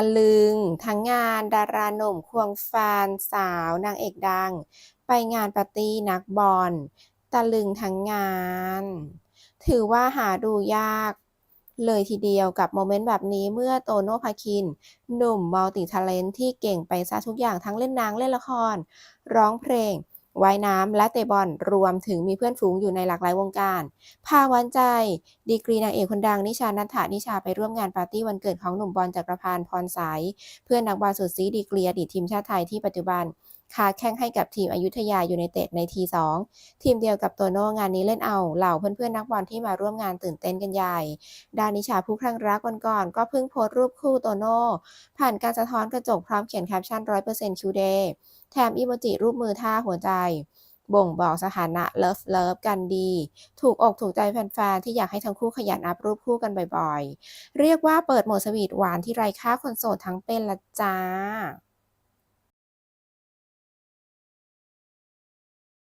ะลึง ทั้งงานดาราหนุ่มควงแฟนสาวนางเอกดัง ไปงานปาร์ตี้นักบอลตะลึงทั้งงาน ถือว่าหาดูยากเลยทีเดียวกับโมเมนต์แบบนี้เมื่อโตโน่พาคิน หนุ่มมัลติท a เลนที่เก่งไปซะทุกอย่างทั้งเล่นนังเล่นละคร ร้องเพลง ว่ายน้ำและเตะบอลรวมถึงมีเพื่อนฝูงอยู่ในหลากหลายวงการ พาวันใจ ดีกรีนางเอกคนดังนิชานัทธานิชาไปร่วมงานปาร์ตี้วันเกิดของหนุ่มบอลจักรพันธ์พรสาย เพื่อนนักบอลสุดซีดีกรีอดีตทีมชาติไทยที่ปัจจุบัน ค้าแข่งให้กับทีมอยุธยายูไนเต็ดในทีสองทีมเดียวกับโตโน่งานนี้เล่นเอาเหล่าเพื่อนๆนักบอลที่มาร่วมงานตื่นเต้นกันใหญ่ ดานิชาผู้คลั่งรักวันก่อนก็เพิ่งโพสต์รูปคู่โตโน่ผ่านการสะท้อนกระจกพร้อมเขียนแคปชั่น100% Q Day แถมอีโมจิรูปมือท่าหัวใจ บ่งบอกสถานะเลิฟเลิฟกันดี ถูกอกถูกใจแฟนๆ ที่อยากให้ทั้งคู่ขยันอัพรูปคู่กันบ่อยๆ เรียกว่าเปิดโหมดสวีทหวานที่ไร้ค่าคนโสดทั้งเป็นละจ้า